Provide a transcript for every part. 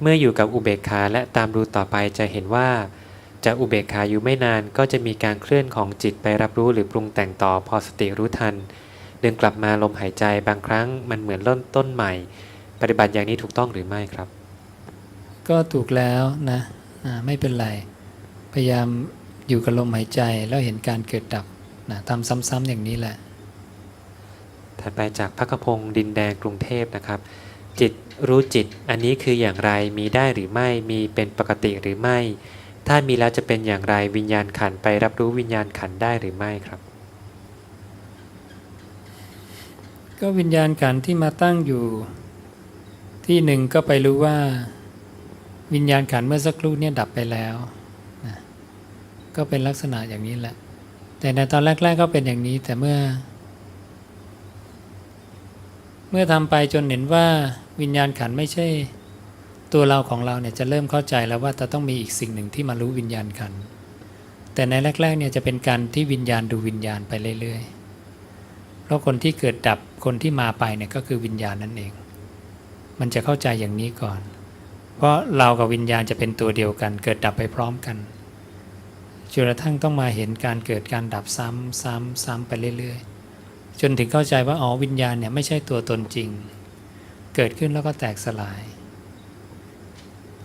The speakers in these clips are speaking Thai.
เมื่ออยู่กับอุเบกขาและตามดูต่อไปจะเห็นว่าจะอุเบกขาอยู่ไม่นานก็จะมีการเคลื่อนของจิตไปรับรู้หรือปรุงแต่งต่อพอสติรู้ทัน ดึงกลับมาลมหายใจบางครั้งมันเหมือนเริ่มต้นใหม่ ปฏิบัติอย่างนี้ถูกต้องหรือไม่ครับ ก็ถูกแล้วนะอ่าไม่เป็นไร พยายามอยู่กับลมหายใจแล้วเห็นการเกิดดับนะทำซ้ำๆอย่างนี้แหละถัดไปจากพักขพงศ์ดินแดงกรุงเทพนะครับ จิตรู้จิต อันนี้คืออย่างไรมีได้หรือไม่มีเป็นปกติหรือไม่ ถ้ามีแล้วจะเป็นอย่างไรวิญญาณขันไปรับรู้วิญญาณขันได้หรือไม่ครับ ก็วิญญาณขันที่มาตั้งอยู่ ที่หนึ่งก็ไปรู้ว่า วิญญาณขันเมื่อสักครู่เนี่ยดับไปแล้วนะก็เป็นลักษณะอย่างนี้แหละ แต่ในตอนแรก ๆก็เป็นอย่างนี้แต่เมื่อ มื่อทำไปจนเห็นว่าวิญญาณขันไม่ใช่ ตัวเราของเราเนี่ยจะเริ่มเข้าใจแล้วว่าจะต้องมีอีกสิ่งหนึ่งที่มารู้วิญญาณขัน แต่ในแรกๆเนี่ยจะเป็นการที่วิญญาณดูวิญญาณไปเรื่อยๆ เพราะคนที่เกิดดับคนที่มาไปเนี่ยก็คือวิญญาณนั่นเอง มันจะเข้าใจอย่างนี้ก่อน เพราะเรากับวิญญาณจะเป็นตัวเดียวกัน เกิดดับไปพร้อมกันจนกระทั่งต้องมาเห็นการเกิดการดับซ้ำซ้ำซ้ำไปเรื่อยๆ จนถึงเข้าใจว่าอ๋อวิญญาณเนี่ยไม่ใช่ตัวตนจริง เกิดขึ้นแล้วก็แตกสลาย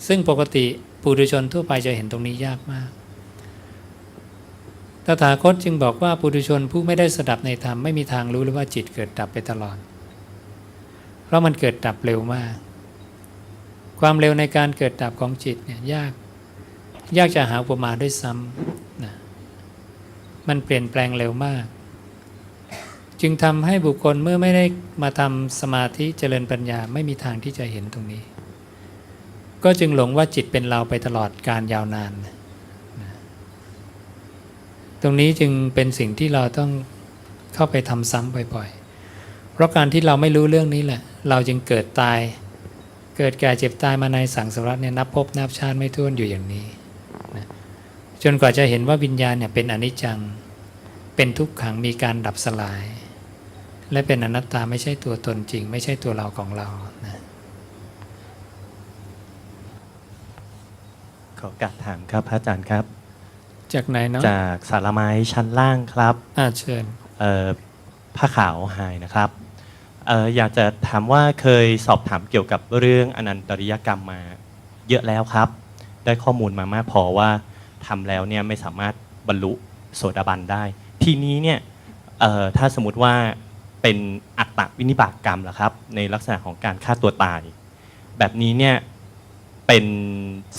ซึ่งปกติปุถุชนทั่วไปจะเห็นตรงนี้ยากมากตถาคตจึงบอกว่าปุถุชนผู้ไม่ได้สดับในธรรมไม่มีทางรู้เลยว่าจิตเกิดดับไปตลอด เพราะมันเกิดดับเร็วมาก ความเร็วในการเกิดดับของจิตเนี่ยยากยากจะหาอุปมาด้วยซ้ำนะมันเปลี่ยนแปลงเร็วมาก จึงทำให้บุคคลเมื่อไม่ได้มาทำสมาธิเจริญปัญญาไม่มีทางที่จะเห็นตรงนี้ ก็จึงหลงว่าจิตเป็นเราไปตลอดการยาวนาน ตรงนี้จึงเป็นสิ่งที่เราต้องเข้าไปทำซ้ำบ่อยๆ เพราะการที่เราไม่รู้เรื่องนี้แหละ เราจึงเกิดตาย เกิดแก่เจ็บตายมาในสังสารวัฏเนี่ยนับพบนับชาติไม่ท้วนอยู่อย่างนี้นะจนกว่าจะเห็นว่าวิญญาณเนี่ยเป็นอนิจจัง เป็นทุกขังมีการดับสลาย และเป็นอนัตตาไม่ใช่ตัวตนจริง ไม่ใช่ตัวเราของเรานะขอโอกาสถามครับพระอาจารย์ครับ จากไหนเนาะจากสารไม้ชั้นล่างครับอ่าเชิญเอ่อผ้าขาวหายนะครับเอ่ออยากจะถามว่าเคยสอบถามเกี่ยวกับเรื่องอนันตริยกรรมมาเยอะแล้วครับ ได้ข้อมูลมามากพอว่าทำแล้วเนี่ยไม่สามารถบรรลุโสดาบันได้ ทีนี้เนี่ยเอ่อถ้าสมมติว่า เป็นอัตตวินิบากกรรมล่ะครับ ในลักษณะของการฆ่าตัวตาย แบบนี้เนี่ยเป็น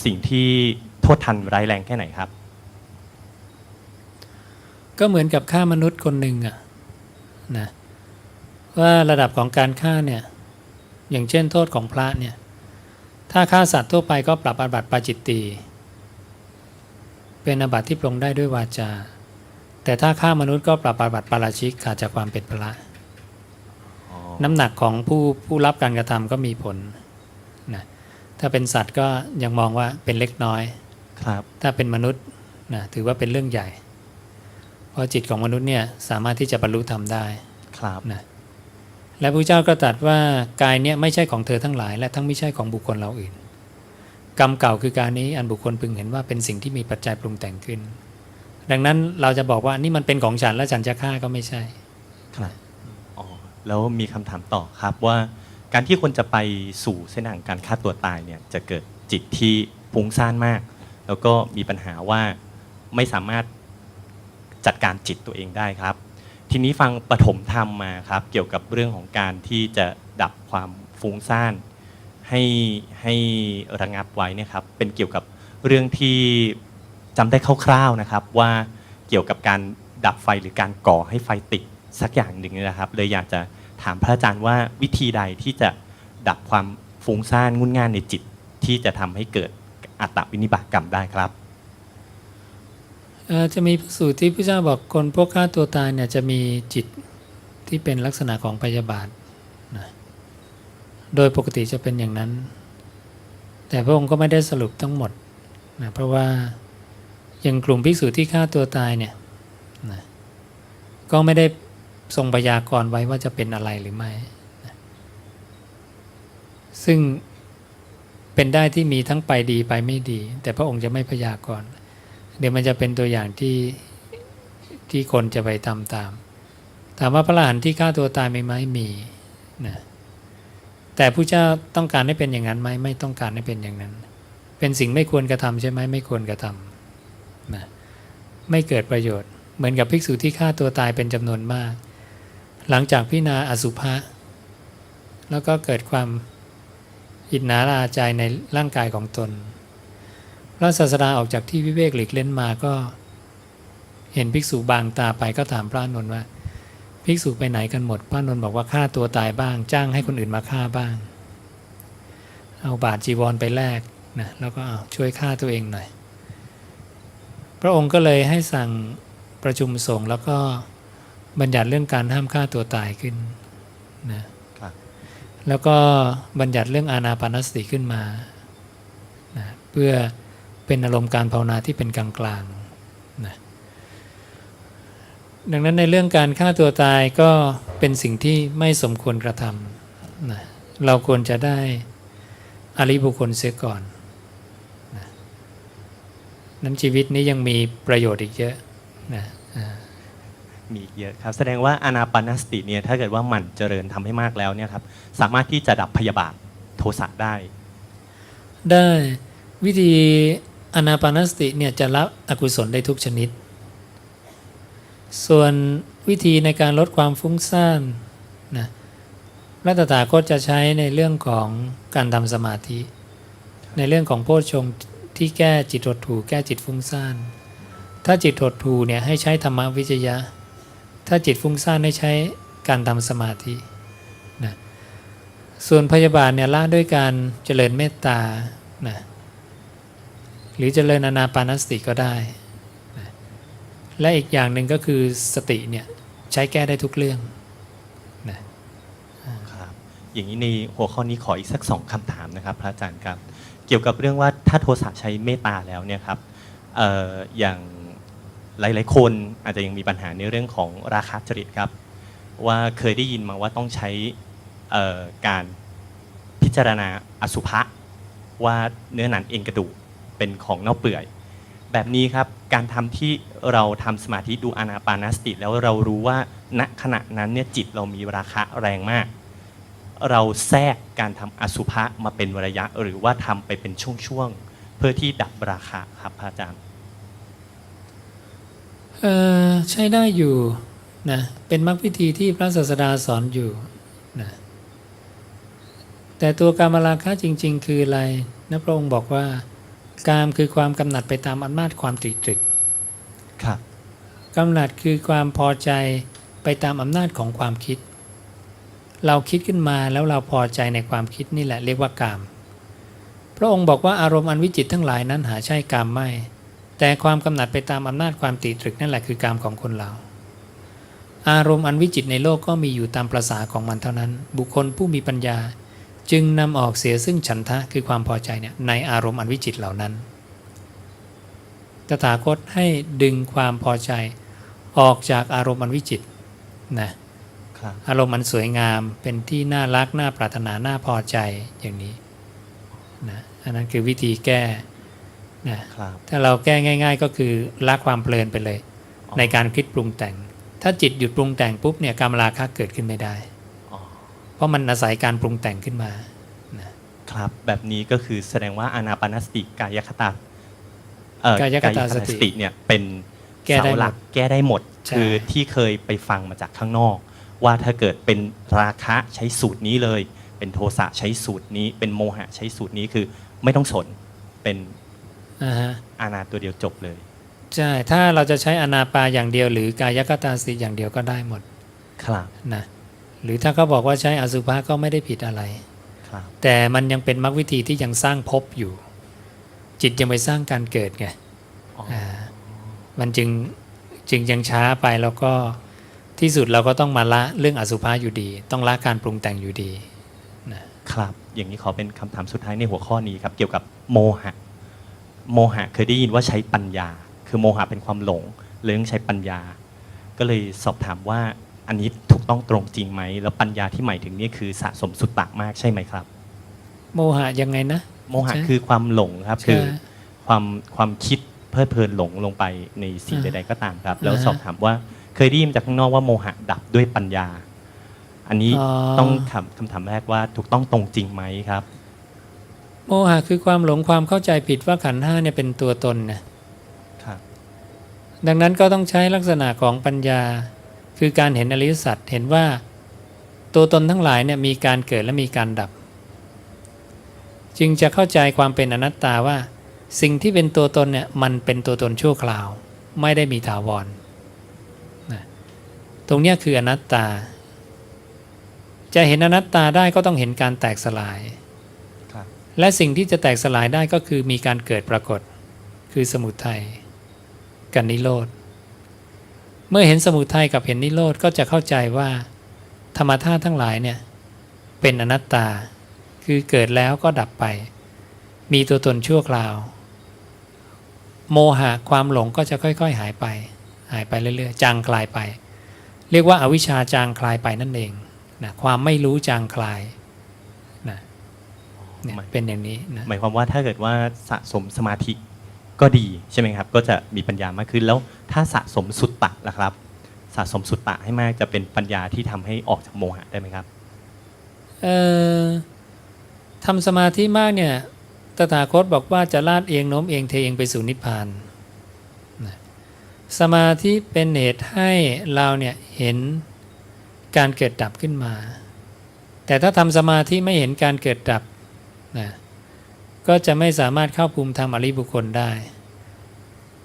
สิ่งที่โทษทันร้ายแรงแค่ไหนครับ ก็เหมือนกับฆ่ามนุษย์คนหนึ่งอะนะว่าระดับของการฆ่าเนี่ยอย่างเช่นโทษของพระเนี่ยถ้าฆ่าสัตว์ทั่วไปก็ปรับอาบัติปาจิตตีเป็นอาบัติที่ปรงได้ด้วยวาจา แต่ถ้าฆ่ามนุษย์ก็ปรับอาบัติปาราชิกขาดจากความเป็นพระ น้ำหนักของผู้ผู้รับการกระทำก็มีผลนะถ้าเป็นสัตว์ก็ยังมองว่าเป็นเล็กน้อยครับถ้าเป็นมนุษย์นะถือว่าเป็นเรื่องใหญ่ เพราะจิตของมนุษย์เนี่ยสามารถที่จะบรรลุธรรมได้ครับนะและพระเจ้าก็ตรัสว่ากายเนี่ยไม่ใช่ของเธอทั้งหลาย และทั้งไม่ใช่ของบุคคลเราอื่น กรรมเก่าคือการนี้อันบุคคลพึงเห็นว่าเป็นสิ่งที่มีปัจจัยปรุงแต่งขึ้น ดังนั้นเราจะบอกว่านี่มันเป็นของฉันและฉันจะฆ่าก็ไม่ใช่ครับอ๋อ แล้วมีคำถามต่อครับว่าการที่คนจะไปสู่เส้นทางการฆ่าตัวตายเนี่ยจะเกิดจิตที่ฟุ้งซ่านมาก แล้วก็มีปัญหาว่าไม่สามารถจัดการจิตตัวเองได้ครับ ทีนี้ฟังปฐมธรรมมาครับเกี่ยวกับเรื่องของการที่จะดับความฟุ้งซ่านให้ให้ระงับไว้เนะครับเป็นเกี่ยวกับเรื่องที่จำได้คร่าวๆนะครับว่าเกี่ยวกับการดับไฟหรือการก่อให้ไฟติด สักอย่างหนึ่งนะครับ เลยอยากจะถามพระอาจารย์ว่าวิธีใดที่จะดับความฟุ้งซ่านงุนง่านในจิตที่จะทำให้เกิดอัตตวินิบากกรรมได้ครับจะมีพระสูตรที่พระเจ้าบอกคนพวกฆ่าตัวตายเนี่ยจะมีจิตที่เป็นลักษณะของพยาบาทนะโดยปกติจะเป็นอย่างนั้น แต่พระองค์ก็ไม่ได้สรุปทั้งหมดนะเพราะว่าอย่างกลุ่มภิกษุที่ฆ่าตัวตายเนี่ยนะก็ไม่ได้ ทรงพยากรณ์ไว้ว่าจะเป็นอะไรหรือไม่ ซึ่งเป็นได้ที่มีทั้งไปดีไปไม่ดี แต่พระองค์จะไม่พยากรณ์ เดี๋ยวมันจะเป็นตัวอย่างที่ที่คนจะไปทำตาม ถามว่าพระอรหันต์ที่ฆ่าตัวตายมีไหมมีนะแต่ผู้เจ้าต้องการให้เป็นอย่างนั้นไหมไม่ต้องการให้เป็นอย่างนั้น เป็นสิ่งไม่ควรกระทำใช่ไหมไม่ควรกระทำนะไม่เกิดประโยชน์ เหมือนกับภิกษุที่ฆ่าตัวตายเป็นจำนวนมาก หลังจากพิจารณาอสุภะแล้วก็เกิดความอิจนาลาใจในร่างกายของตน พระศาสดาออกจากที่วิเวกหลีกเล่นมาก็ เห็นภิกษุบางตาไปก็ถามพระนนท์ว่า ภิกษุไปไหนกันหมด พระนนท์บอกว่าฆ่าตัวตายบ้าง จ้างให้คนอื่นมาฆ่าบ้าง เอาบาทจีวรไปแลกนะแล้วก็เอาช่วยฆ่าตัวเองหน่อย พระองค์ก็เลยให้สั่งประชุมสงฆ์แล้วก็ บัญญัติเรื่องการห้ามฆ่าตัวตายขึ้นนะครับแล้วก็บัญญัติเรื่องอานาปานสติขึ้นมานะเพื่อเป็นอารมณ์การภาวนาที่เป็นกลางๆนะดังนั้นในเรื่องการฆ่าตัวตายก็เป็นสิ่งที่ไม่สมควรกระทำนะเราควรจะได้อริบุคคลเสียก่อนนะนั้นชีวิตนี้ยังมีประโยชน์อีกเยอะนะอ่า มีอีกเยอะครับ แสดงว่าอานาปานสติเนี่ยถ้าเกิดว่าหมันเจริญทำให้มากแล้วเนี่ยครับสามารถที่จะดับพยาบาทโทสะได้ ได้วิธีอนาปานสติเนี่ยจะละอกุศลได้ทุกชนิด ส่วนวิธีในการลดความฟุ้งซ่านนะพระตถาคตจะใช้ในเรื่องของการทำสมาธิ ในเรื่องของโพชฌงที่แก้จิตหดถูแก้จิตฟุ้งซ่าน ถ้าจิตหดถูเนี่ยให้ใช้ธรรมวิจยะ ถ้าจิตฟุ้งซ่านให้ใช้การทำสมาธินะส่วนพยาบาทเนี่ยละด้วยการเจริญเมตตานะหรือเจริญอนาปานสติก็ได้นะและอีกอย่างหนึ่งก็คือสติเนี่ยใช้แก้ได้ทุกเรื่องนะครับอย่างนี้ในหัวข้อนี้ขออีกสักสองคำถามนะครับ พระอาจารย์ครับ เกี่ยวกับเรื่องว่าถ้าโทสะใช้เมตตาแล้วเนี่ยครับเอ่ออย่าง หลายๆ คนอาจจะยังมีปัญหาในเรื่องของราคะจริตครับ ว่าเคยได้ยินมาว่าต้องใช้การพิจารณาอสุภะว่าเนื้อหนังเอ็นกระดูกเป็นของเน่าเปื่อย แบบนี้ครับการทำที่เราทำสมาธิดูอนาปานสติ แล้วเรารู้ว่าณขณะนั้นเนี่ยจิตเรามีราคะแรงมาก เราแทรกการทำอสุภะมาเป็นระยะ หรือว่าทำไปเป็นช่วงๆเพื่อที่ดับราคะครับพระอาจารย์ เอ่อใช้ได้อยู่นะเป็นมรรควิธีที่พระศาสดาสอนอยู่นะแต่ตัวกามราคะจริง ๆ คืออะไรนะพระองค์บอกว่ากามคือความกำหนัดไปตามอำนาจความตรีตรึกครับกำหนัดคือความพอใจไปตามอำนาจของความคิด เราคิดขึ้นมาแล้วเราพอใจในความคิดนี่แหละเรียกว่ากาม พระองค์บอกว่าอารมณ์อันวิจิตรทั้งหลายนั้นหาใช่กามไม่ แต่ความกำหนัดไปตามอำนาจความตรีตรึกนั่นแหละคือกามของคนเรา อารมณ์อันวิจิตรในโลกก็มีอยู่ตามประษาของมันเท่านั้น บุคคลผู้มีปัญญา จึงนำออกเสียซึ่งฉันทะคือความพอใจเนี่ยในอารมณ์อันวิจิตรเหล่านั้น ตถาคตให้ดึงความพอใจออกจากอารมณ์อันวิจิตรนะครับอารมณ์อันสวยงามเป็นที่น่ารักน่าปรารถนาน่าพอใจอย่างนี้นะอันนั้นคือวิธีแก้ นะครับถ้าเราแก้ง่าย ๆ ก็คือละความเพลินไปเลยอ๋อในการคิดปรุงแต่ง ถ้าจิตหยุดปรุงแต่งปุ๊บเนี่ยกามราคะเกิดขึ้นไม่ได้อ๋อเพราะมันอาศัยการปรุงแต่งขึ้นมานะครับแบบนี้ก็คือแสดงว่าอานาปานสติกายคตาเอ่อกายคตาสติเนี่ยเป็นแก้ได้เสาหลักหมดแก้ได้หมดใช่คือที่เคยไปฟังมาจากข้างนอก ว่าถ้าเกิดเป็นราคะใช้สูตรนี้เลย เป็นโทสะใช้สูตรนี้ เป็นโมหะใช้สูตรนี้คือไม่ต้องสนเป็น อ่าฮะอานาตัวเดียวจบเลย ใช่ถ้าเราจะใช้อนาปาอย่างเดียว หรือกายคตาสติอย่างเดียวก็ได้หมดครับนะหรือถ้าเขาบอกว่าใช้อสุภะก็ไม่ได้ผิดอะไร ครับแต่มันยังเป็นมรรควิธีที่ยังสร้างภพอยู่ จิตยังไปสร้างการเกิดไงอ๋ออ่ามันจึงจึงยังช้าไปแล้วก็ที่สุดเราก็ต้องมาละเรื่องอสุภะอยู่ดี ต้องละการปรุงแต่งอยู่ดีนะครับ อย่างนี้ขอเป็นคำถามสุดท้ายในหัวข้อนี้ครับ เกี่ยวกับโมหะ โมหะเคยได้ยินว่าใช้ปัญญา คือโมหะเป็นความหลงเรื่องใช้ปัญญา ก็เลยสอบถามว่าอันนี้ถูกต้องตรงจริงไหม แล้วปัญญาที่หมายถึงนี่คือสะสมสุตตะมากใช่ไหมครับ โมหะยังไงนะ โมหะใช่คือความหลงครับใช่คือความความคิดเพลิดเพลินหลงลงไปในสิ่งอ่าใดๆก็ตามครับ แล้วอ่าฮะสอบถามว่าเคยได้ยินจากข้างนอกว่าโมหะดับด้วยปัญญา อันนี้อ๋อต้องคำคำถามแรกว่าถูกต้องตรงจริงไหมครับ โมหะคือความหลงความเข้าใจผิดว่าขันธ์ห้าเนี่ยเป็นตัวตนนะครับดังนั้นก็ต้องใช้ลักษณะของปัญญา คือการเห็นอริยสัจเห็นว่าตัวตนทั้งหลายเนี่ยมีการเกิดและมีการดับ จึงจะเข้าใจความเป็นอนัตตาว่า สิ่งที่เป็นตัวตนเนี่ยมันเป็นตัวตนชั่วคราว ไม่ได้มีถาวรนะตรงเนี้ยคืออนัตตา จะเห็นอนัตตาได้ก็ต้องเห็นการแตกสลายครับ และสิ่งที่จะแตกสลายได้ก็คือมีการเกิดปรากฏ คือสมุทัยกับนิโรธ เมื่อเห็นสมุทัยกับเห็นนิโรธก็จะเข้าใจว่า ธรรมธาตุทั้งหลายเนี่ยเป็นอนัตตา คือเกิดแล้วก็ดับไป มีตัวตนชั่วคราว โมหะความหลงก็จะค่อยๆ หายไป หายไปเรื่อยๆ จางคลายไป เรียกว่าอาวิชชาจางคลายไปนั่นเองนะความไม่รู้จางคลาย เนี่ยหมายเป็นอย่างนี้นะหมายความว่าถ้าเกิดว่าสะสมสมาธิก็ดีใช่ไหมครับ ก็จะมีปัญญามากขึ้นแล้วถ้าสะสมสุตตะล่ะครับ สะสมสุตตะให้มากจะเป็นปัญญาที่ทำให้ออกจากโมหะได้ไหมครับเอ่อทำสมาธิมากเนี่ยตถาคตบอกว่าจะลาดเองโน้มเองเทเองไปสู่นิพพานนะสมาธิเป็นเหตุให้เราเนี่ยเห็นการเกิดดับขึ้นมา แต่ถ้าทำสมาธิไม่เห็นการเกิดดับ นะก็จะไม่สามารถเข้าภูมิธรรมอริบุคคลได้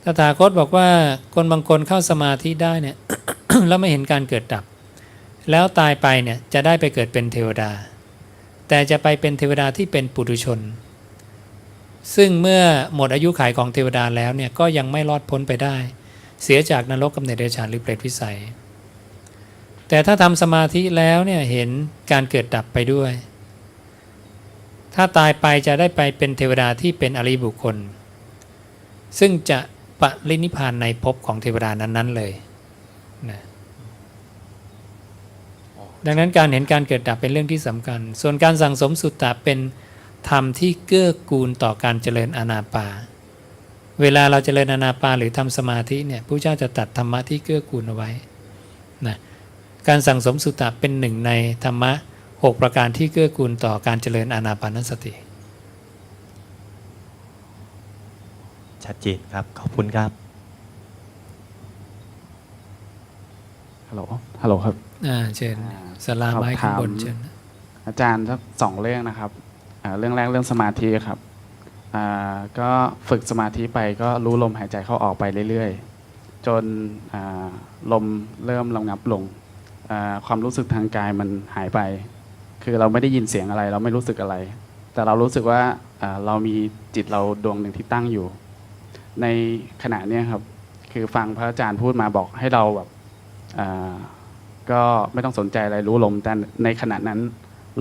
ตถาคตบอกว่าคนบางคนเข้าสมาธิได้เนี่ยแล้วไม่เห็นการเกิดดับ แล้วตายไปเนี่ยจะได้ไปเกิดเป็นเทวดา แต่จะไปเป็นเทวดาที่เป็นปุถุชน ซึ่งเมื่อหมดอายุขัยของเทวดาแล้วเนี่ยก็ยังไม่รอดพ้นไปได้ เสียจากนรกกำเนิดเดรัจฉานหรือเปรตวิสัย แต่ถ้าทำสมาธิแล้วเนี่ยเห็นการเกิดดับไปด้วย ถ้าตายไปจะได้ไปเป็นเทวดาที่เป็นอริบุคคล ซึ่งจะปรินิพพานในภพของเทวดานั้นๆเลยนะดังนั้นการเห็นการเกิดดับเป็นเรื่องที่สำคัญ ส่วนการสั่งสมสุตตะเป็นธรรมที่เกื้อกูลต่อการเจริญอานาปา เวลาเราเจริญอานาปาหรือทำสมาธิเนี่ยพระเจ้าจะตัดธรรมะที่เกื้อกูลเอาไว้นะการสั่งสมสุตตะเป็นหนึ่งในธรรมะ หกประการที่เกื้อกูลต่อการเจริญอานาปานสติ ชัดเจนครับ ขอบคุณครับ ฮัลโหล ฮัลโหลครับ อ่าเชิญอ่าสลาไม้ข้างบนขอบถามเชิญ อาจารย์สักสองเรื่องนะครับอ่าเรื่องแรกเรื่องสมาธิครับอ่าก็ฝึกสมาธิไปก็รู้ลมหายใจเข้าออกไปเรื่อยๆ จนอ่าลมเริ่มระงับลงอ่าความรู้สึกทางกายมันหายไป คือเราไม่ได้ยินเสียงอะไร เราไม่รู้สึกอะไร แต่เรารู้สึกว่าเรามีจิตเราดวงหนึ่งที่ตั้งอยู่ ในขณะนี้ครับ คือฟังพระอาจารย์พูดมาบอกให้เราแบบก็ไม่ต้องสนใจอะไรรู้ลม แต่ในขณะนั้น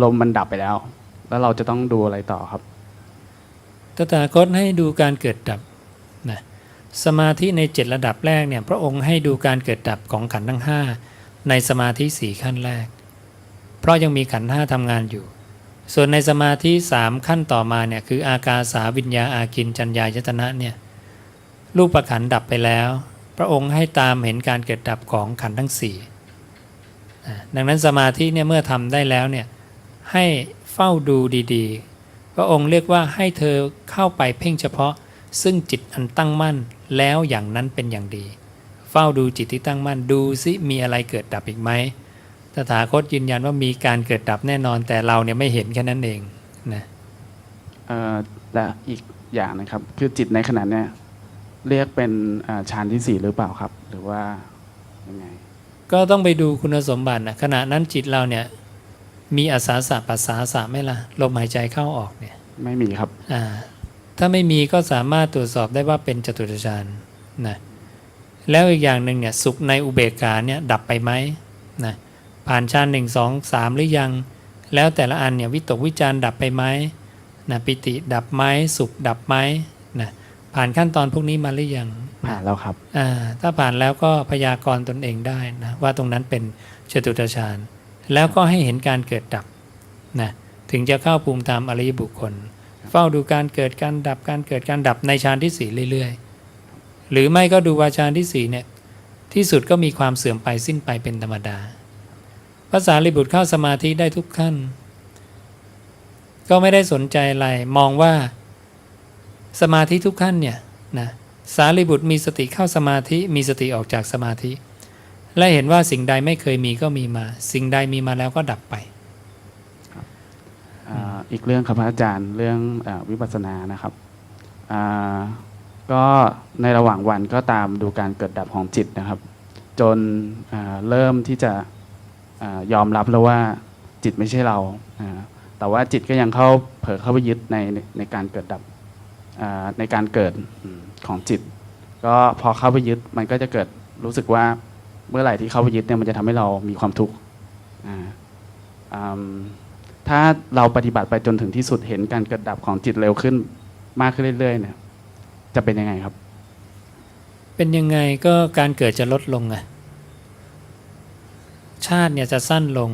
ลมมันดับไปแล้ว แล้วเราจะต้องดูอะไรต่อครับตถาคตให้ดูการเกิดดับนะสมาธิในเจ็ดระดับแรกเนี่ยพระองค์ให้ดูการเกิดดับของขันธ์ทั้งห้าในสมาธิสี่ขั้นแรก เพราะยังมีขันห้าทำงานอยู่ ส่วนในสมาธิสามขั้นต่อมาเนี่ยคืออากาสาวิญญาอากินจัญญายตนะเนี่ยรูปประขันดับไปแล้ว พระองค์ให้ตามเห็นการเกิดดับของขันทั้งสี่ดังนั้นสมาธิเนี่ยเมื่อทำได้แล้วเนี่ยให้เฝ้าดูดีๆ พระองค์เรียกว่าให้เธอเข้าไปเพ่งเฉพาะ ซึ่งจิตอันตั้งมั่นแล้วอย่างนั้นเป็นอย่างดี เฝ้าดูจิตที่ตั้งมั่นดูซิมีอะไรเกิดดับอีกไหม ตถาคตยืนยันว่ามีการเกิดดับแน่นอน แต่เราเนี่ยไม่เห็นแค่นั้นเองนะเอ่อและอีกอย่างนะครับ คือจิตในขณะเนี้ยเรียกเป็นอ่าฌานที่สี่หรือเปล่าครับ หรือว่ายังไงก็ต้องไปดูคุณสมบัตินะขณะนั้นจิตเราเนี่ยมีอาสาสะปัสสาสะไหมล่ะลมหายใจเข้าออกเนี่ยไม่มีครับอ่าถ้าไม่มีก็สามารถตรวจสอบได้ว่าเป็นจตุตฌานนะแล้วอีกอย่างหนึ่งเนี่ยสุขในอุเบกขาเนี่ยดับไปไหมนะ ผ่านฌานหนึ่งสองสามหรือยัง แล้วแต่ละอันเนี่ยวิตกวิจารณ์ดับไปไหมนะปิติดับไหมสุขดับไหมนะผ่านขั้นตอนพวกนี้มาหรือยังผ่านแล้วครับอ่าถ้าผ่านแล้วก็พยากรณ์ตนเองได้นะว่าตรงนั้นเป็นจตุตฌานแล้วก็ให้เห็นการเกิดดับนะถึงจะเข้าภูมิธรรมอริยบุคคล เฝ้าดูการเกิดการดับการเกิดการดับในฌานที่สี่เรื่อยๆ หรือไม่ก็ดูว่าฌานที่สี่เนี่ยที่สุดก็มีความเสื่อมไปสิ้นไปเป็นธรรมดา ภาษาลิบุตรเข้าสมาธิได้ทุกขั้น ก็ไม่ได้สนใจอะไร มองว่าสมาธิทุกขั้นเนี่ยนะสารีบุตรมีสติเข้าสมาธิมีสติออกจากสมาธิ และเห็นว่าสิ่งใดไม่เคยมีก็มีมา สิ่งใดมีมาแล้วก็ดับไปอีกเรื่องครับพระอาจารย์เรื่องอวิปัสสนานะครับก็ในระหว่างวันก็ตามดูการเกิดดับของจิตนะครับ จนเริ่มที่จะ ยอมรับแล้วว่าจิตไม่ใช่เราแต่ว่าจิตก็ยังเข้าเผลอเข้าไปยึดในในในการเกิดดับในการเกิดของจิต ก็พอเข้าไปยึดมันก็จะเกิดรู้สึกว่าเมื่อไหร่ที่เข้าไปยึดเนี่ยมันจะทำให้เรามีความทุกข์ถ้าเราปฏิบัติไปจนถึงที่สุดเห็นการเกิดดับของจิตเร็วขึ้นมากขึ้นเรื่อยๆเนี่ยจะเป็นยังไงครับ เป็นยังไงก็การเกิดจะลดลงไง ชาติเนี่ยจะสั้นลง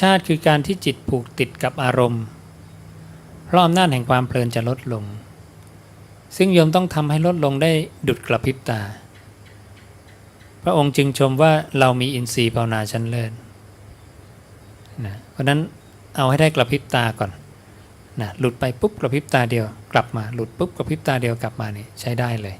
ชาติคือการที่จิตผูกติดกับอารมณ์ เพราะอำนาจแห่งความเพลินจะลดลง ซึ่งโยมต้องทำให้ลดลงได้ดุดกระพริบตา พระองค์จึงชมว่าเรามีอินทรีย์ภาวนาชั้นเลิศนะเพราะนั้นเอาให้ได้กระพริบตาก่อนนะหลุดไปปุ๊บกระพริบตาเดียวกลับมาหลุดปุ๊บกระพริบตาเดียวกลับมานี่ใช้ได้เลย